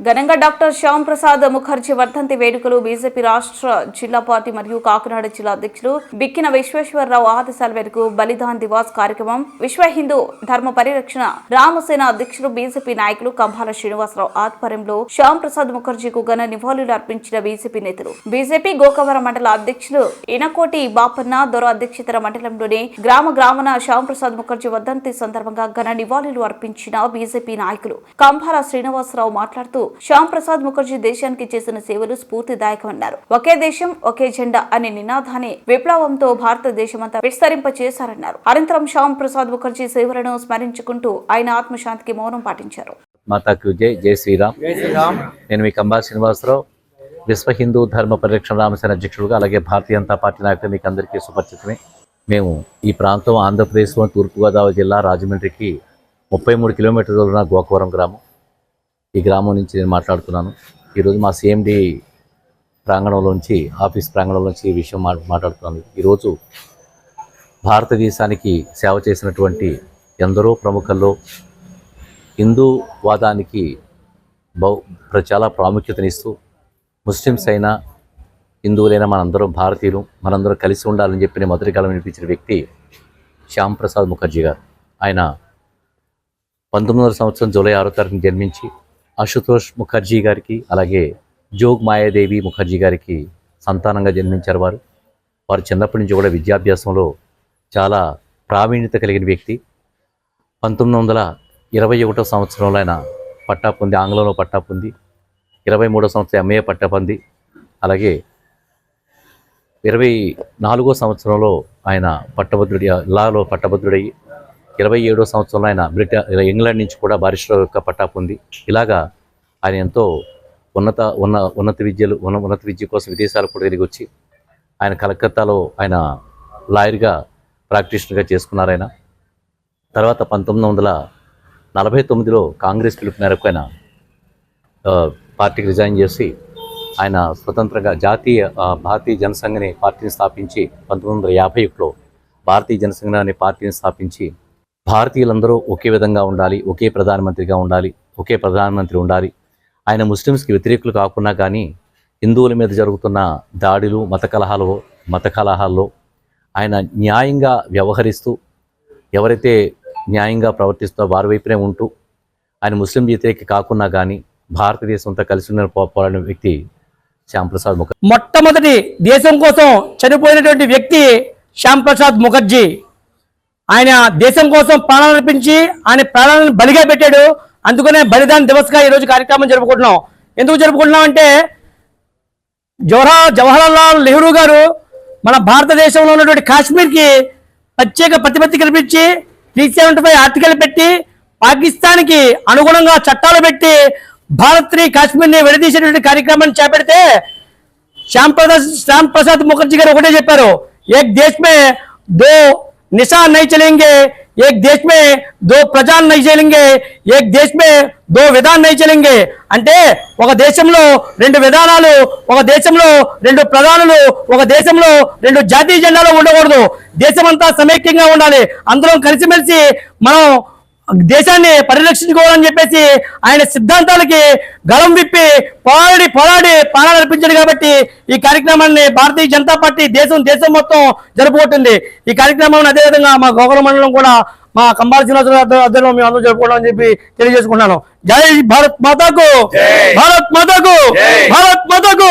ఘనంగా డాక్టర్ శ్యామ్ ప్రసాద్ ముఖర్జీ వర్ధంతి వేడుకలు బీజేపీ రాష్ట్ర జిల్లా పార్టీ మరియు కాకినాడ జిల్లా అధ్యక్షులు బిక్కిన విశ్వేశ్వరరావు ఆదేశాల మేరకు బలిదాన్ దివాస్ కార్యక్రమం విశ్వ హిందూ ధర్మ పరిరక్షణ రామసేన అధ్యక్షులు బీజేపీ నాయకులు కంభాల శ్రీనివాసరావు ఆధ్వర్యంలో శ్యామ్ ప్రసాద్ ముఖర్జీకు ఘన నివాళులు అర్పించిన బీజేపీ నేతలు. బీజేపీ గోకవరం మండల అధ్యక్షులు ఇనకోటి బాపన్న దొర అధ్యక్షతర మండలంలోని గ్రామ గ్రామన శ్యామ్ ప్రసాద్ ముఖర్జీ వర్ధంతి సందర్భంగా ఘన నివాళులు అర్పించిన బీజేపీ నాయకులు. కంభాల శ్రీనివాసరావు మాట్లాడుతూ శ్యామ్ ప్రసాద్ ముఖర్జీ దేశానికి చేసిన సేవలు స్ఫూర్తిదాయకమన్నారు. ఒకే దేశం ఒకే జెండా అనే నినాదాన్ని విప్లవంతో భారతదేశమంతా విస్తరింప చేశారన్నారు అనంతరం శ్యామ్ ప్రసాద్ ముఖర్జీ సేవలను స్మరించుకుంటూ ఆయన ఆత్మశాంతికి మౌనం పాటించారు. మాతాకు జై జై శ్రీరామ్. నేను మీ కంబా శ్రీనివాసరావు విశ్వ హిందూ ధర్మ పరిరక్షణ రామసేన అధ్యక్షుడుగా అలాగే భారతీయ జనతా పార్టీ నాయకులు మీకు అందరికీ సుపరిచితమే మేము ఈ ప్రాంతం ఆంధ్రప్రదేశ్లో తూర్పుగోదావరి జిల్లా రాజమండ్రికి ముప్పై మూడు కిలోమీటర్ల ఉన్న గోకవరం గ్రామం. ఈ గ్రామం నుంచి నేను మాట్లాడుతున్నాను. ఈరోజు మా సిఎండి ప్రాంగణంలోంచి ఆఫీస్ ప్రాంగణంలోంచి ఈ విషయం మా మాట్లాడుతున్నాను. ఈరోజు భారతదేశానికి సేవ చేసినటువంటి ఎందరో ప్రముఖుల్లో హిందూవాదానికి బహు చాలా ప్రాముఖ్యతనిస్తూ ముస్లిమ్స్ అయినా హిందువులైనా మనందరం భారతీయులు మనందరం కలిసి ఉండాలని చెప్పిన మొదటి కాలం వినిపించిన వ్యక్తి శ్యామ్ ప్రసాద్ ముఖర్జీ గారు. ఆయన పంతొమ్మిది వందల సంవత్సరం జూలై ఆరో తారీఖున జన్మించి అశుతోష్ ముఖర్జీ గారికి అలాగే జోగ్ మాయాదేవి ముఖర్జీ గారికి సంతానంగా జన్మించారు వారు. వారు చిన్నప్పటి నుంచి కూడా విద్యాభ్యాసంలో చాలా ప్రావీణ్యత కలిగిన వ్యక్తి. పంతొమ్మిది వందల ఇరవై ఒకటో సంవత్సరంలో ఆయన పట్టా పొంది ఆంగ్లంలో పట్టా పొంది ఇరవై మూడో సంవత్సరం ఎంఏ పట్టా పొంది అలాగే ఇరవై నాలుగో సంవత్సరంలో ఆయన పట్టభద్రుడి లాలో పట్టభద్రుడయ్యి ఇరవై ఏడో సంవత్సరంలో ఆయన బ్రిటన్ ఇంగ్లాండ్ నుంచి కూడా బారిస్టర్ యొక్క పట్టా పొంది ఇలాగా ఆయన ఎంతో ఉన్నత ఉన్న ఉన్నత విద్యలు ఉన్న ఉన్నత విద్య కోసం విదేశాలకు కూడా తిరిగి వచ్చి ఆయన కలకత్తాలో ఆయన లాయర్గా ప్రాక్టీషనర్గా చేసుకున్నారు ఆయన. తర్వాత పంతొమ్మిది వందల నలభై తొమ్మిదిలో కాంగ్రెస్ పిలుపు మేరకు ఆయన పార్టీకి రిజైన్ చేసి ఆయన స్వతంత్రంగా జాతీయ భారతీయ భారతీయ జనసంఘని పార్టీని స్థాపించి పంతొమ్మిది వందల యాభై ఒకటిలో భారతీయ జనసంఘ అనే పార్టీని స్థాపించి భారతీయులందరూ ఒకే విధంగా ఉండాలి ఒకే ప్రధానమంత్రిగా ఉండాలి ఒకే ప్రధానమంత్రి ఉండాలి. ఆయన ముస్లిమ్స్కి వ్యతిరేకులు కాకున్నా కానీ హిందువుల మీద జరుగుతున్న దాడులు మత కలహాలు మత కలహాల్లో ఆయన న్యాయంగా వ్యవహరిస్తూ ఎవరైతే న్యాయంగా ప్రవర్తిస్తో వారి వైపునే ఉంటూ ఆయన ముస్లిం వ్యతిరేకి కాకున్నా కానీ భారతదేశంతో కలిసి ఉన్న పోరాడిన వ్యక్తి శ్యాంప్రసాద్ ముఖర్జీ. మొట్టమొదటి దేశం కోసం చనిపోయినటువంటి వ్యక్తి శ్యాంప్రసాద్ ముఖర్జీ. ఆయన దేశం కోసం ప్రాణాలు అర్పించి ఆయన ప్రాణాలను బలిగా పెట్టాడు. అందుకనే బలిదాన్ దివస్గా ఈరోజు కార్యక్రమం జరుపుకుంటున్నాం. ఎందుకు జరుపుకుంటున్నాం అంటే జవహర్ జవహర్లాల్ నెహ్రూ గారు మన భారతదేశంలో ఉన్నటువంటి కాశ్మీర్కి ప్రత్యేక ప్రతిపత్తి కల్పించి త్రీ సెవెంటీ ఫైవ్ పెట్టి పాకిస్తాన్కి అనుగుణంగా చట్టాలు పెట్టి భారత్ కాశ్మీర్ని విడదీసేటువంటి కార్యక్రమాన్ని చేపడితే శ్యామ్ ప్రసాద్ ప్రసాద్ ముఖర్జీ గారు ఒకటే చెప్పారు ఏక్ దేశమే దో निशान नहीं चलेंगे एक देश में दो ప్రజాలు नहीं चलेंगे एक देश में दो విధాన్ नहीं चलेंगे అంటే ఒక దేశంలో రెండు విధానాలు ఒక దేశంలో రెండు ప్రధానులు ఒక దేశంలో రెండు జాతీయ జెండాలు ఉండకూడదు దేశమంతా సమైక్యంగా ఉండాలి అందరం కలిసిమెలిసి మనం దేశాన్ని పరిరక్షించుకోవాలని చెప్పేసి ఆయన సిద్ధాంతాలకి గలం విప్పి పోరాడి పోరాడి ప్రాణాలు అర్పించాడు కాబట్టి ఈ కార్యక్రమాన్ని భారతీయ జనతా పార్టీ దేశం దేశం మొత్తం జరుపుకుంటుంది. ఈ కార్యక్రమం అదేవిధంగా మా గోకుల మండలం కూడా మా కంబాల శ్రీనివాసరావు మేము అందరూ జరుపుకోవడం అని చెప్పి తెలియజేసుకున్నాను జై భారత్ మాతాకు! భారత్ మాతాకు!